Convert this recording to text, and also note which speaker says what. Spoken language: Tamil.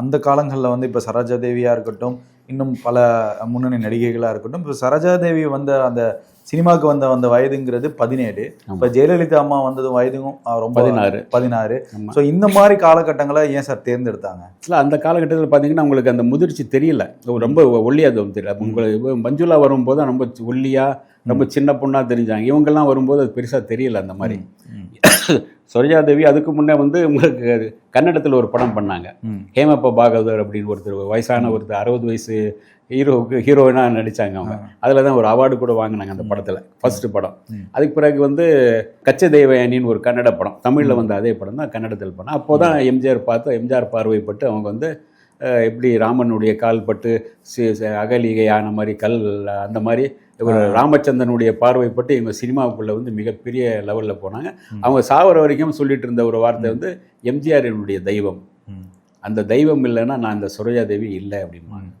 Speaker 1: அந்த காலங்களில் வந்து இப்போ சரோஜா தேவியாக இருக்கட்டும் இன்னும் பல முன்னணி நடிகைகளாக இருக்கட்டும் இப்போ சரோஜா தேவி வந்த அந்த சினிமாவுக்கு வந்த அந்த வயதுங்கிறது பதினேழு. இப்போ ஜெயலலிதா அம்மா வந்ததும் வயதும் ரொம்ப
Speaker 2: பதினாறு.
Speaker 1: பதினாறு. ஸோ இந்த மாதிரி காலகட்டங்களை ஏன் சார் தேர்ந்தெடுத்தாங்க?
Speaker 2: இல்லை அந்த காலகட்டத்தில் பார்த்தீங்கன்னா உங்களுக்கு அந்த முதிர்ச்சி தெரியல. ரொம்ப ஒல்லியாக தெரியல. உங்களுக்கு மஞ்சுளா வரும்போது ரொம்ப ஒல்லியாக ரொம்ப சின்ன பொண்ணாக தெரிஞ்சாங்க. இவங்கெல்லாம் வரும்போது அது பெருசாக தெரியல அந்த மாதிரி. சொரியா தேவி அதுக்கு முன்னே வந்து உங்களுக்கு கன்னடத்தில் ஒரு படம் பண்ணாங்க. ஹேமப்ப பாகவதர் அப்படின்னு ஒருத்தர் வயசான ஒருத்தர் அறுபது வயசு ஹீரோவுக்கு ஹீரோயினாக நடித்தாங்க அவங்க. அதில் தான் ஒரு அவார்டு கூட வாங்கினாங்க அந்த படத்தில் ஃபர்ஸ்ட் படம். அதுக்கு பிறகு வந்து கச்ச தேவயானின்னு ஒரு கன்னட படம் தமிழில் வந்து அதே படம் தான் கன்னடத்தில் படம் அப்போ தான் எம்ஜிஆர் பார்த்து எம்ஜிஆர் பார்வைப்பட்டு அவங்க வந்து எப்படி ராமனுடைய கால் பட்டு சி- அகலிகை ஆன மாதிரி கல் அந்த மாதிரி ஒரு ராமச்சந்திரனுடைய பார்வைப்பட்டு இவங்க சினிமாவுக்குள்ளே வந்து மிகப்பெரிய லெவலில் போனாங்க. அவங்க சாவர வரைக்கும் சொல்லிட்டு இருந்த ஒரு வார்த்தை வந்து எம்ஜிஆர் என்னுடைய தெய்வம். அந்த தெய்வம் இல்லைன்னா நான் இந்த சுரையா தேவி இல்லை அப்படிம்பாங்க.